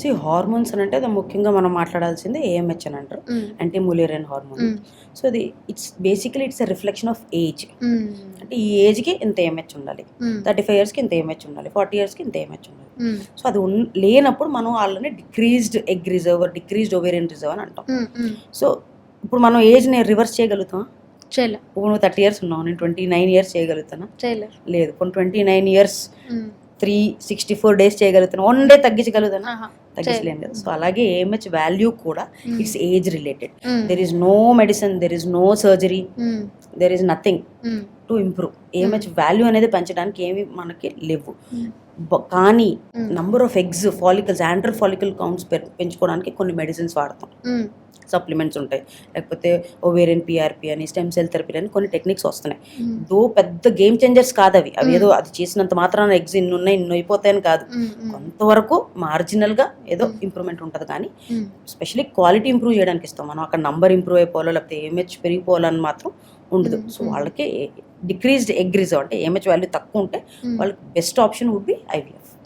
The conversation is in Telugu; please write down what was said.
సి హార్మోన్స్ అని అంటే ముఖ్యంగా మనం మాట్లాడాల్సింది ఏఎంహెచ్ అని అంటారు. Anti Mullerian hormone. సో అది it's basically it's a reflection of age. అంటే ఈ ఏజ్కి ఇంత ఏఎంహెచ్ ఉండాలి. థర్టీ ఫైవ్ ఇయర్స్కి ఇంత ఏఎంహెచ్ ఉండాలి ఫార్టీ ఇయర్స్కి ఇంత ఏఎంహెచ్ ఉండాలి. సో అది లేనప్పుడు మనం వాళ్ళని decreased egg reserve decreased ovarian reserve అని అంటాం. సో ఇప్పుడు మనం ఏజ్ని రివర్స్ చేయగలుగుతాం చేయలే ఇప్పుడు నువ్వు థర్టీ ఇయర్స్ ఉన్నావు నేను ట్వంటీ నైన్ ఇయర్స్ చేయగలుగుతానా చేయలే లేదు కొన్ని twenty nine years. Three sixty four days చేయగలుగుతాను వన్ డే తగ్గించగలుగుతానా ఆహా. తగ్గించలేం కదా సో అలాగే ఏఎంహెచ్ వాల్యూ కూడా. It's age related. There is no medicine there is no surgery. There is nothing. To improve AMH value అనేది పెంచడానికి ఏమి మనకి లేవు కానీ. Number of eggs follicles antral follicle counts పెంచుకోవడానికి కొన్ని మెడిసిన్స్ వాడతాం. సప్లిమెంట్స్ ఉంటాయి లేకపోతే ఓవేరియన్ పిఆర్పి అని స్టెమ్ సెల్ థెరపీ అని కొన్ని టెక్నిక్స్ వస్తున్నాయి. దో పెద్ద గేమ్ చేంజర్స్ కాదు అవి అవి. ఏదో అది చేసినంత మాత్రాన ఎగ్స్ ఇన్ని ఉన్నాయి ఇన్ని అయిపోతాయని కాదు. కొంతవరకు మార్జినల్గా ఏదో. ఇంప్రూవ్మెంట్ ఉంటుంది కానీ మ్మ్. స్పెషల్లీ క్వాలిటీ ఇంప్రూవ్ చేయడానికి ఇస్తాం మనం అక్కడ నంబర్ ఇంప్రూవ్ అయిపోవాలో లేకపోతే ఏమహెచ్ పెరిగిపోవాలని మాత్రం ఉండదు. సో వాళ్ళకి డిక్రీజ్డ్ ఎగ్ రిజర్వ్ అంటే ఏమహెచ్ వాల్యూ తక్కువ ఉంటే. వాళ్ళకి best option would be IVF